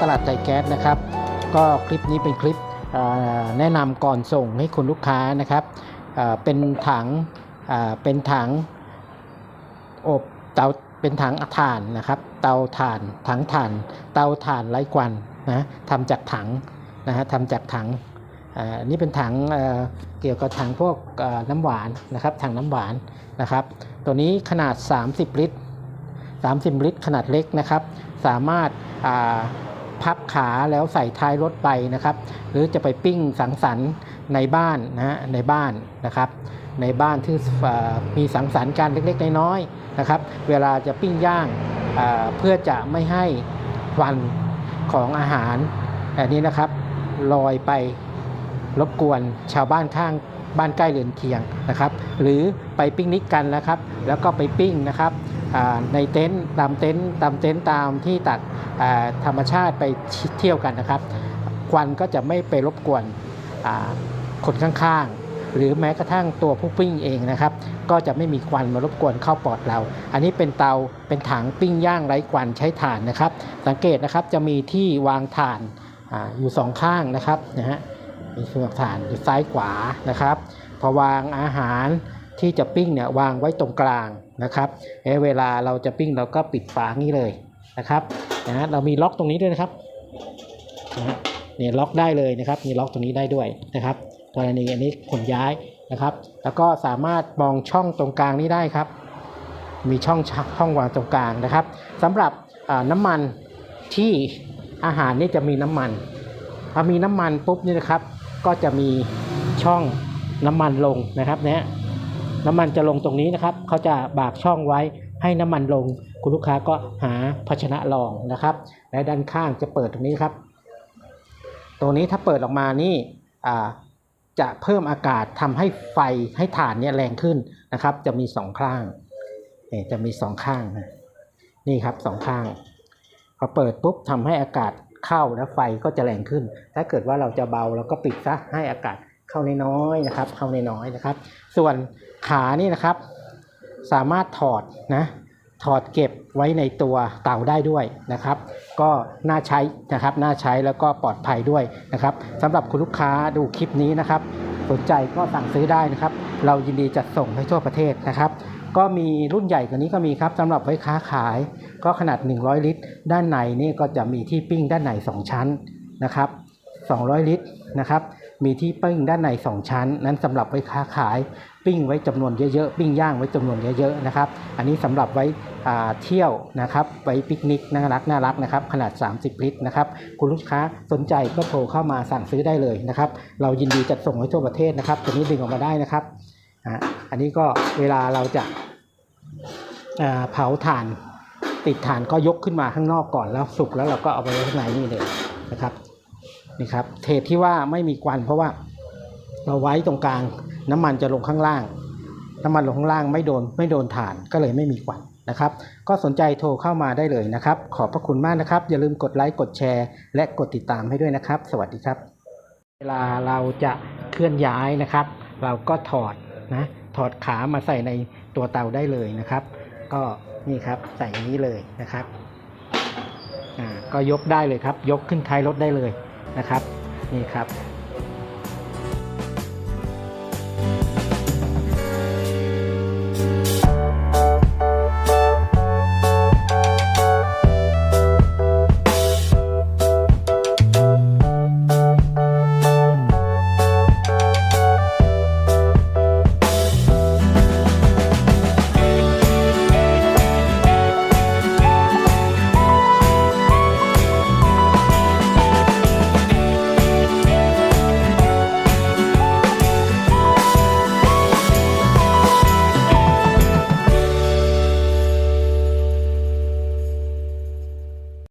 ตลาดใจแก๊สนะครับ ก็คลิปนี้เป็นคลิปแนะนำก่อนส่งให้คุณลูกค้านะครับเป็นถังเป็นถังอบเตาเป็นถังถ่านนะครับ เตาถ่านถังถ่าน เตาถ่านไร้ควันนะทำจากถังนะฮะทำจากถังอ่านี่เป็นถังเกี่ยวกับถังพวกน้ำหวานนะครับถังน้ำหวานนะครับ ตัวนี้ขนาด 30 ลิตร 30 ลิตร ขนาดเล็กนะครับ สามารถ พับขาแล้วใส่ท้ายรถไปนะครับ หรือจะไปปิ้งสังสรรค์ในบ้านนะฮะในบ้านนะครับ ในบ้านที่มีสังสรรค์กันเล็กๆน้อยๆนะครับ เวลาจะปิ้งย่างเพื่อจะไม่ให้ควันของอาหารอันนี้นะครับลอยไปรบกวนชาวบ้านข้างบ้านใกล้เรือนเคียงนะครับ หรือไปปิ้งนิกกันนะครับ แล้วก็ไปปิ้งนะครับ ในเต็นท์ตามเต็นท์ตามเต็นท์ตามที่ตักอ่าธรรมชาติไปเที่ยวกันนะครับ ควันก็จะไม่ไปรบกวนคนข้างๆ หรือแม้กระทั่งตัวผู้ปิ้งเองนะครับ ก็จะไม่มีควันมารบกวนเข้าปอดเรา อันนี้เป็นเตาเป็นถังปิ้งย่างไร้ควันใช้ถ่านนะครับ สังเกตนะครับจะมีที่วางถ่านออยู่สองข้างนะครับนะฮะมีเครื่องถ่านอยู่ซ้ายขวานะครับ พอวางอาหาร ที่จะปิ้งเนี่ยวางไว้ตรงกลางนะครับเเวลาเราจะปิ้งเราก็ปิดฝางี้เลยนะครับนะเรามีล็อกตรงนี้ด้วยนะครับนะเนี่ยล็อกได้เลยนะครับ มีล็อกตรงนี้ได้ด้วยนะครับกรณีอันนี้ขนย้ายนะครับ แล้วก็สามารถมองช่องตรงกลางนี้ได้ครับ มีช่องช่องวางตรงกลางนะครับสำหรับน้ำมันที่อาหารนี่จะมีน้ำมันพอมีน้ำมันปุ๊บนี่นะครับ ก็จะมีช่องน้ำมันลงนะครับเนี่ย น้ำมันจะลงตรงนี้นะครับเขาจะบากช่องไว้ให้น้ำมันลง คุณลูกค้าก็หาภาชนะรองนะครับและด้านข้างจะเปิดตรงนี้ครับ ตรงนี้ถ้าเปิดออกมานี่จะเพิ่มอากาศทำให้ไฟให้ถ่านเนี่ยแรงขึ้นนะครับ จะมีสองข้างนี่จะมีสองข้างนะนี่ครับสองข้างพอเปิดปุ๊บทำให้อากาศเข้าแล้วไฟก็จะแรงขึ้น ถ้าเกิดว่าเราจะเบาเราก็ปิดซะให้อากาศเข้าน้อยๆนะครับ เข้าน้อยๆนะครับ ส่วน ขานี่นะครับ สามารถถอดนะถอดเก็บไว้ในตัวเตาได้ด้วยนะครับ ก็น่าใช้นะครับน่าใช้แล้วก็ปลอดภัยด้วยนะครับสำหรับคุณลูกค้าดูคลิปนี้นะครับ สนใจก็สั่งซื้อได้นะครับ เรายินดีจัดส่งให้ทั่วประเทศนะครับ ก็มีรุ่นใหญ่กว่านี้ก็มีครับสำหรับไว้ค้าขาย ก็ขนาด 100 ลิตร ด้านในนี่ก็จะมีที่ปิ้งด้านใน 2 ชั้นนะครับ 200 ลิตรนะครับ มีที่ปิ้งด้านใน 2 ชั้น นั้นสำหรับไว้ค้าขาย ปิ้งไว้จำนวนเยอะๆ ปิ้งย่างไว้จำนวนเยอะๆนะครับ อันนี้สำหรับไว้เที่ยวนะครับ ไว้ปิกนิกน่ารักน่ารักนะครับ ขนาด 30 ลิตรนะครับ คุณลูกค้าสนใจก็โทรเข้ามาสั่งซื้อได้เลยนะครับ เรายินดีจัดส่งให้ทั่วประเทศนะครับตัวนี้ดึงออกมาได้นะครับ อันนี้ก็เวลาเราจะเผาถ่านติดถ่านก็ยกขึ้นมาข้างนอกก่อนแล้วสุกแล้วเราก็เอาไปไว้ข้างในนี่เลยนะครับ นี่ครับเทศที่ว่าไม่มีควันเพราะว่าเราไว้ตรงกลาง น้ำมันจะลงข้างล่าง น้ำมันลงข้างล่างไม่โดนไม่โดนถ่านก็เลยไม่มีควันนะครับ ก็สนใจโทรเข้ามาได้เลยนะครับ ขอบพระคุณมากนะครับ อย่าลืมกดไลค์กดแชร์ และกดติดตามให้ด้วยนะครับ สวัสดีครับ เวลาเราจะเคลื่อนย้ายนะครับ เราก็ถอดนะถอดขามาใส่ในตัวเตาได้เลยนะครับ ก็นี่ครับใส่อย่างนี้เลยนะครับอ่าก็ยกได้เลยครับ ยกขึ้นท้ายรถได้เลย นะครับนี่ครับ